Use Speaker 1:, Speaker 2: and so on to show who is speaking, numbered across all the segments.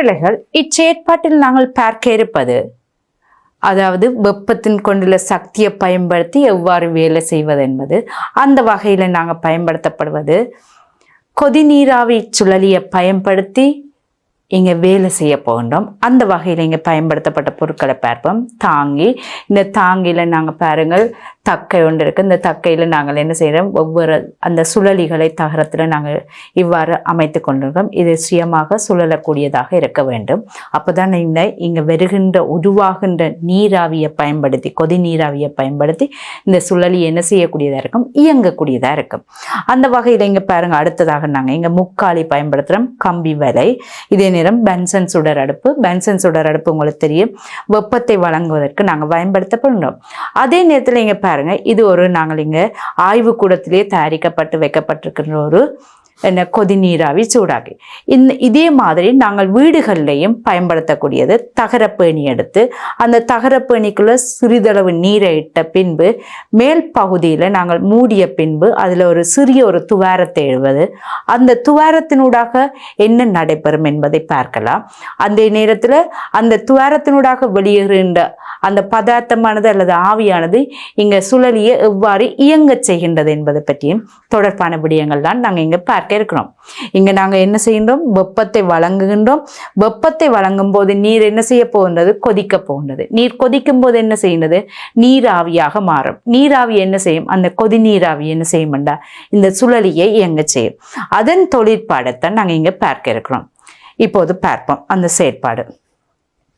Speaker 1: பிள்ளைகள் இச்செயற்பாட்டில் நாங்கள் பார்க்க இருப்பது. அதாவது வெப்பத்தின் கொண்டுள்ள சக்தியை பயன்படுத்தி எவ்வாறு வேலை செய்வது என்பது. அந்த வகையில் நாங்கள் பயன்படுத்தப்படுவது. கொதிநீராவி சுழலியை பயன்படுத்தி இங்கே வேலை செய்ய போகின்றோம். அந்த வகையில் இங்கே பயன்படுத்தப்பட்ட பொருட்களை பார்ப்போம். தாங்கி இந்த தாங்கியில் நாங்கள் பாருங்கள் தக்கை ஒன்று இருக்குது இந்த தக்கையில் நாங்கள் என்ன செய்கிறோம்? ஒவ்வொரு அந்த சுழலிகளை தகரத்தில் நாங்கள் இவ்வாறு அமைத்து கொண்டிருக்கோம் இது சுயமாக சுழலக்கூடியதாக இருக்க வேண்டும். அப்போ தான் இந்த இங்கே வருகின்ற உருவாகின்ற நீராவியை பயன்படுத்தி கொதி நீராவியை பயன்படுத்தி இந்த சுழலி என்ன செய்யக்கூடியதாக இருக்கும்? இயங்கக்கூடியதாக இருக்கும். அந்த வகையில் இங்கே பாருங்கள் அடுத்ததாக நாங்கள் இங்கே முக்காலி பயன்படுத்துகிறோம் கம்பி வலை. இதே நேரம் பென்சன் சுடர் அடுப்பு. பென்சன் சுடர் அடுப்பு உங்களுக்கு தெரியும். வெப்பத்தை வழங்குவதற்கு நாங்கள் பயன்படுத்தப்படுகிறோம். அதே நேரத்தில் இங்கே பாருங்க இது ஒரு நாங்கள் இங்கே ஆய்வு கூடத்திலே தயாரிக்கப்பட்டு வைக்கப்பட்டிருக்கிற ஒரு என்ன கொதிநீராவி சூடாகி இந்த இதே மாதிரி நாங்கள் வீடுகள்லையும் பயன்படுத்தக்கூடியது தகரப்பேணி எடுத்து அந்த தகரப்பேணிக்குள்ளே சிறிதளவு நீரை இட்ட பின்பு மேல் பகுதியில் நாங்கள் மூடிய பின்பு அதில் ஒரு சிறிய ஒரு துவாரத்தை எழுவது. அந்த துவாரத்தினூடாக என்ன நடைபெறும் என்பதை பார்க்கலாம். அந்த நேரத்தில் அந்த துவாரத்தினூடாக வெளியேறுகின்ற அந்த பதார்த்தமானது அல்லது ஆவியானது இங்கே சுழலியை எவ்வாறு இயங்கச் செய்கின்றது என்பதை பற்றியும் தொடர்பான விடயங்கள் தான் நாங்கள் இங்கே பார்க்க இருக்கிறோம். இங்கே நாங்கள் என்ன செய்கின்றோம்? வெப்பத்தை வழங்குகின்றோம். வெப்பத்தை வழங்கும் போது நீர் என்ன செய்ய போகின்றது? கொதிக்க போகின்றது. நீர் கொதிக்கும் போது என்ன செய்கின்றது? நீராவியாக மாறும். நீராவி என்ன செய்யும்? அந்த கொதி நீராவி என்ன செய்யும்டா இந்த சுழலியை இயங்க செய்யும். அதன் தொழிற்பாடத்தை நாங்கள் இங்கே பார்க்க இருக்கிறோம். இப்போது பார்ப்போம். அந்த செயற்பாடு.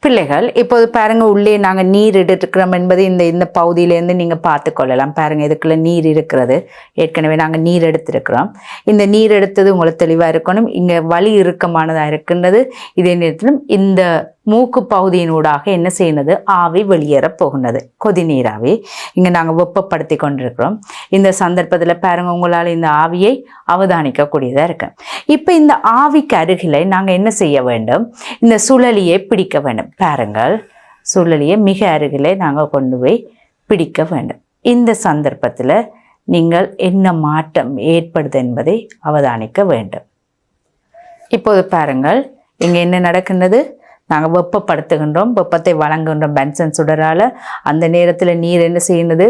Speaker 1: பிள்ளைகள் இப்போது பாருங்க உள்ளே நாங்கள் நீர் எடுத்துக்கிறோம் என்பது இந்த இந்த பகுதியிலேருந்து நீங்கள் பார்த்து கொள்ளலாம். பாருங்கள் இதுக்குள்ளே நீர் இருக்கிறது. ஏற்கனவே நாங்கள் நீர் எடுத்திருக்கிறோம். இந்த நீர் எடுத்தது உங்களுக்கு தெளிவாக இருக்கணும். இங்கே வலி இறுக்கமானதாக இருக்கின்றது. இதே நேரத்திலும் இந்த மூக்கு பகுதியினூடாக என்ன செய்யணுது ஆவி வெளியேற போகின்றது கொதிநீராவி இங்கே நாங்கள் வெப்பப்படுத்தி கொண்டிருக்கிறோம். இந்த சந்தர்ப்பத்தில் பாருங்க உங்களால் இந்த ஆவியை அவதானிக்கக்கூடியதாக இருக்கு. இப்போ இந்த ஆவிக்கு அருகில் நாங்கள் என்ன செய்ய வேண்டும்? இந்த சுழலியை பிடிக்க வேண்டும். பாருங்கள். சூழலியை மிக அருகிலே நாங்கள் கொண்டு போய் பிடிக்க வேண்டும். இந்த சந்தர்ப்பத்தில் நீங்கள் என்ன மாற்றம் ஏற்படுது என்பதை அவதானிக்க வேண்டும். இப்போது பாருங்கள் இங்கே என்ன நடக்கின்றது? நாங்கள் வெப்பப்படுத்துகின்றோம் வெப்பத்தை வழங்குகின்றோம். பென்சன் சுடரால் அந்த நேரத்தில் நீர் என்ன செய்யுது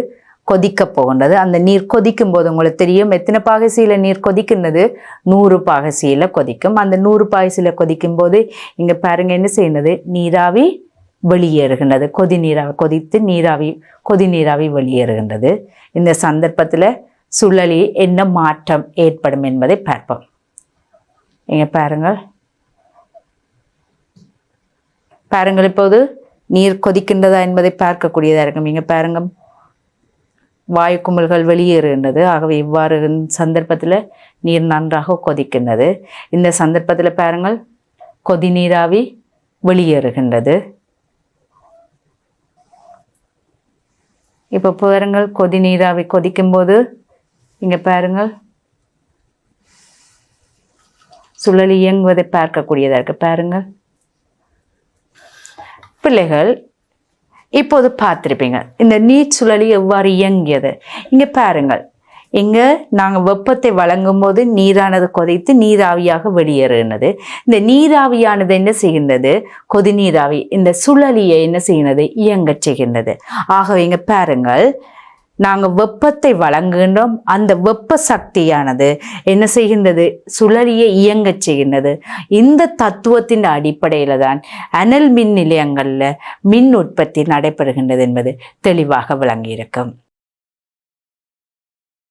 Speaker 1: கொதிக்க போகின்றது அந்த நீர் கொதிக்கும் போது உங்களுக்கு தெரியும் எத்தனை பாகசியில் நீர் கொதிக்கின்றது? நூறு பாகசியில் கொதிக்கும். அந்த நூறு பாகசியில் கொதிக்கும் போது இங்கே பாருங்க என்ன செய்யறது நீராவி வெளியேறுகின்றது. கொதி நீராவி கொதித்து நீராவி கொதி நீராவி வெளியேறுகின்றது. இந்த சந்தர்ப்பத்தில் சுழலில் என்ன மாற்றம் ஏற்படும் என்பதை பார்ப்போம். இங்கே பாருங்கள் பாருங்கள் இப்போது நீர் கொதிக்கின்றதா என்பதை பார்க்கக்கூடியதாக இருக்கும். இங்கே பாருங்கள் வாயு குமிழ்கள் வெளியேறுகின்றது. ஆகவே இவ்வாறு சந்தர்ப்பத்தில் நீர் நன்றாக கொதிக்கின்றது. இந்த சந்தர்ப்பத்தில் பாருங்கள் கொதி நீராவி வெளியேறுகின்றது. இப்போ பாருங்கள் கொதி நீராவி கொதிக்கும்போது இங்கே பாருங்கள் சுழல் இயங்குவதை பார்க்கக்கூடியதாக இருக்குது பாருங்கள் பிள்ளைகள் இப்போது பார்த்துருப்பீங்க. இந்த நீர் சுழலி எவ்வாறு இயங்கியது? இங்கே பாருங்கள். இங்கே நாங்கள் வெப்பத்தை வழங்கும் போது நீரானது கொதித்து நீராவியாக வெளியேறினது. இந்த நீராவியானது என்ன செய்கின்றது? கொதி நீராவி இந்த சுழலியை என்ன செய்கிறது இயங்கச் செய்கின்றது. ஆகவே இங்கே பாருங்கள். நாங்கள் வெப்பத்தை வழங்குகின்றோம். அந்த வெப்ப சக்தியானது என்ன செய்கின்றது? சுழலியை இயங்கச் செய்கின்றது. இந்த தத்துவத்தின் அடிப்படையில் தான் அனல் மின் நிலையங்களில் மின் உற்பத்தி நடைபெறுகின்றது என்பது தெளிவாக விளங்கியிருக்கும்.